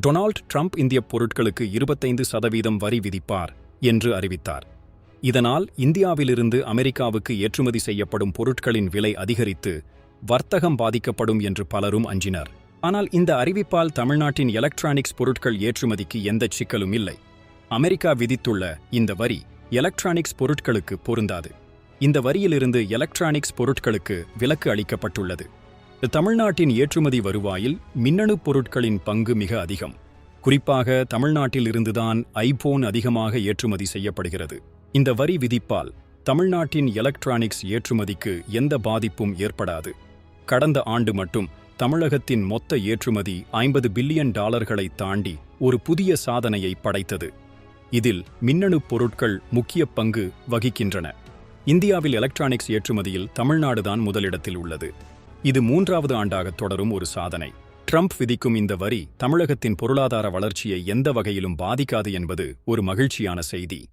Donald Trump இந்திய பொருட்களுக்கு இருபத்தைந்து சதவீதம் வரி விதிப்பார் என்று அறிவித்தார். இதனால் இந்தியாவிலிருந்து அமெரிக்காவுக்கு ஏற்றுமதி செய்யப்படும் பொருட்களின் விலை அதிகரித்து வர்த்தகம் பாதிக்கப்படும் என்று பலரும் அஞ்சினர். ஆனால் இந்த அறிவிப்பால் தமிழ்நாட்டின் எலக்ட்ரானிக்ஸ் பொருட்கள் ஏற்றுமதிக்கு எந்தச் சிக்கலும் இல்லை. அமெரிக்கா விதித்துள்ள இந்த வரி எலக்ட்ரானிக்ஸ் பொருட்களுக்கு பொருந்தாது. இந்த வரியிலிருந்து எலக்ட்ரானிக்ஸ் பொருட்களுக்கு விலக்கு அளிக்கப்பட்டுள்ளது. தமிழ்நாட்டின் ஏற்றுமதி வருவாயில் மின்னணு பொருட்களின் பங்கு மிக அதிகம். குறிப்பாக தமிழ்நாட்டில் இருந்துதான் ஐபோன் அதிகமாக ஏற்றுமதி செய்யப்படுகிறது. இந்த வரி விதிப்பால் தமிழ்நாட்டின் எலக்ட்ரானிக்ஸ் ஏற்றுமதிக்கு எந்த பாதிப்பும் ஏற்படாது. கடந்த ஆண்டு மட்டும் தமிழகத்தின் மொத்த ஏற்றுமதி ஐம்பது பில்லியன் டாலர்களை தாண்டி ஒரு புதிய சாதனையை படைத்தது. இதில் மின்னணு பொருட்கள் முக்கிய பங்கு வகிக்கின்றன. இந்தியாவில் எலக்ட்ரானிக்ஸ் ஏற்றுமதியில் தமிழ்நாடுதான் முதலிடத்தில் உள்ளது. இது மூன்றாவது ஆண்டாக தொடரும் ஒரு சாதனை. ட்ரம்ப் விதிக்கும் இந்த வரி தமிழகத்தின் பொருளாதார வளர்ச்சியை எந்த வகையிலும் பாதிக்காது என்பது ஒரு மகிழ்ச்சியான செய்தி.